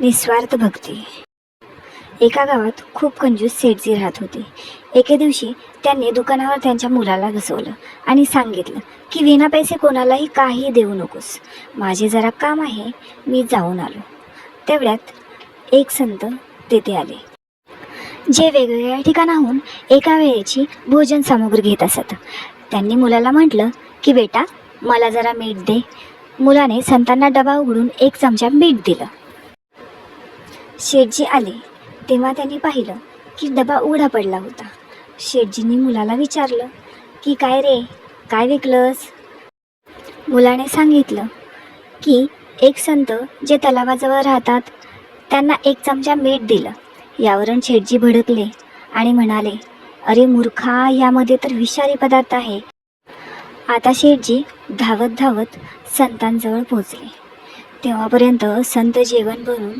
निस्वार्थ भक्ती. एका गावात खूप कंजूस सेठजी राहत होते. एके दिवशी त्यांनी दुकानावर त्यांच्या मुलाला घसवलं आणि सांगितलं की विना पैसे कोणालाही काही देऊ नकोस. माझे जरा काम आहे मी जाऊन आलो. तेवढ्यात एक संत तेथे आले. जे वेगवेगळ्या ठिकाणाहून एका वेळेची भोजन सामुग्री घेत असत. त्यांनी मुलाला म्हटलं की बेटा मला जरा मीठ दे. मुलाने संतांना डबा उघडून एक चमचा मीठ दिलं. शेठजी आले. तेव्हा त्यांनी पाहिलं की डबा उघडा पडला होता. शेठजींनी मुलाला विचारलं की काय रे? काय विकलंस? मुलाने सांगितलं की एक संत जे तलावाजवळ राहतात त्यांना एक चमचा मीठ दिलं. यावरून शेठजी भडकले आणि म्हणाले अरे मूर्खा यामध्ये तर विषारी पदार्थ आहे. आता शेठजी धावत धावत संतांजवळ पोचले तेव्हापर्यंत संत जेवण भरून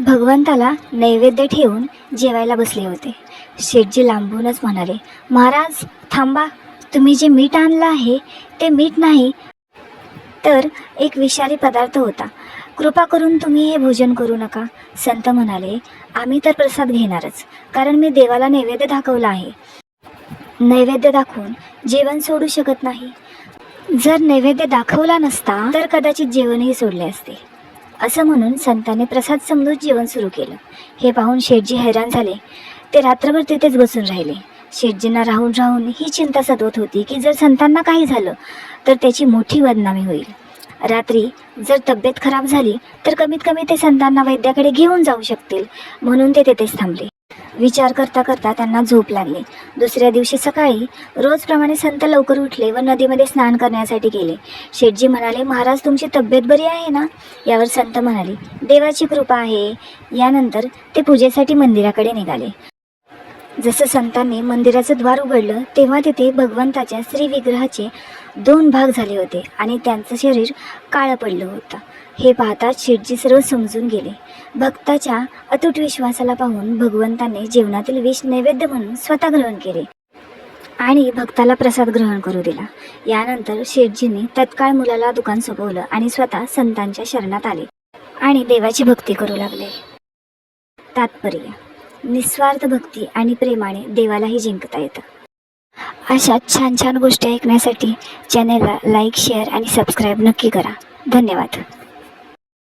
भगवंताला नैवेद्य ठेवून जेवायला बसले होते. शेठजी लांबूनच म्हणाले महाराज थांबा. तुम्ही जे मीठ आणलं आहे ते मीठ नाही तर एक विषारी पदार्थ होता. कृपा करून तुम्ही हे भोजन करू नका. संत म्हणाले आम्ही तर प्रसाद घेणारच कारण मी देवाला नैवेद्य दाखवला आहे. नैवेद्य दाखवून जेवण सोडू शकत नाही. जर नैवेद्य दाखवला नसता तर कदाचित जेवणही सोडले असते. असं म्हणून संतांनी प्रसाद समजून जेवण सुरू केलं. हे पाहून शेठजी हैराण झाले. ते रात्रभर तिथेच बसून राहिले. शेठजींना राहून राहून ही चिंता सतवत होती की जर संतांना काही झालं तर त्याची मोठी बदनामी होईल. रात्री जर तब्येत खराब झाली तर कमीत कमी ते संतांना वैद्याकडे घेऊन जाऊ शकतील. म्हणून ते तेथेच थांबले. विचार करता करता त्यांना झोप लागली. दुसऱ्या दिवशी सकाळी रोजप्रमाणे संत लवकर उठले व नदीमध्ये स्नान करण्यासाठी गेले. शेठजी म्हणाले महाराज तुमची तब्येत बरी आहे ना? यावर संत म्हणाले देवाची कृपा आहे. यानंतर ते पूजेसाठी मंदिराकडे निघाले. जसं संतांनी मंदिराचं द्वार उघडलं तेव्हा तिथे भगवंताच्या श्रीविग्रहाचे दोन भाग झाले होते आणि त्यांचं शरीर काळं पडलं होतं. हे पाहताच शेटजी सर्व समजून गेले. भक्ताच्या अतूट विश्वासाला पाहून भगवंताने जेवणातील विष नैवेद्य म्हणून स्वतः ग्रहण केले आणि भक्ताला प्रसाद ग्रहण करू दिला. यानंतर शेटजींनी तत्काळ मुलाला दुकान सोपवलं आणि स्वतः संतांच्या शरणात आले आणि देवाची भक्ती करू लागले. तात्पर्य निस्वार्थ भक्ती आणि प्रेमाने देवालाही जिंकता येतं. अशा छान छान गोष्टी ऐकण्यासाठी चॅनेलला लाईक शेअर आणि सबस्क्राईब नक्की करा. धन्यवाद.